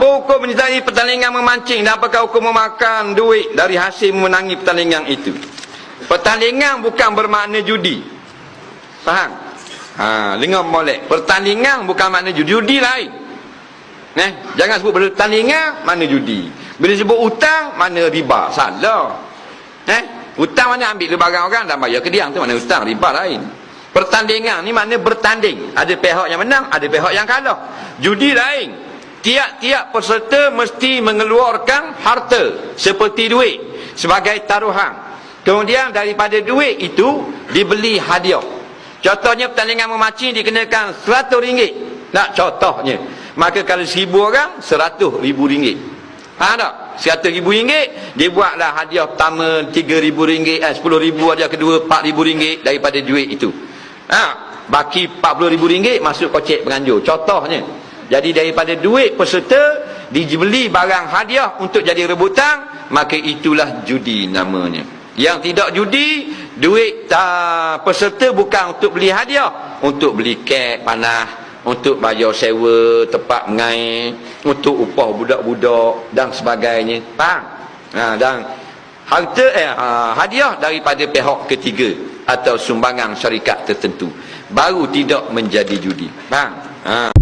Apa hukum menyertai pertandingan memancing dan apakah hukum memakan duit dari hasil memenangi pertandingan itu? Pertandingan bukan bermakna judi. Faham? Ha, dengar molek. Pertandingan bukan makna judi. Judi lain. Eh, jangan sebut pertandingan mana judi. Bila sebut hutang mana riba. Salah. Eh, hutang mana ambil barang orang dan bayar ke dia tu mana hutang riba lain. Pertandingan ni mana bertanding. Ada pihak yang menang, ada pihak yang kalah. Judi lain. Tiap-tiap peserta mesti mengeluarkan harta seperti duit sebagai taruhan. Kemudian daripada duit itu dibeli hadiah. Contohnya pertandingan memancing dikenakan RM100. Nak contohnya. Maka kalau seribu orang, seratus ribu ringgit. Faham tak? Seratus ribu ringgit, dia buatlah hadiah pertama tiga ribu ringgit, eh, sepuluh ribu hadiah kedua empat ribu ringgit daripada duit itu. Ha, baki empat puluh ribu ringgit masuk kocek penganjur. Contohnya. Jadi daripada duit peserta, dibeli barang hadiah untuk jadi rebutan, maka itulah judi namanya. Yang tidak judi, duit uh, peserta bukan untuk beli hadiah, untuk beli kek panah, untuk bayar sewa tempat mengair, untuk upah budak-budak dan sebagainya. Faham? Ha, dan harta eh, ha, hadiah daripada pihak ketiga atau sumbangan syarikat tertentu baru tidak menjadi judi. Faham? Ha.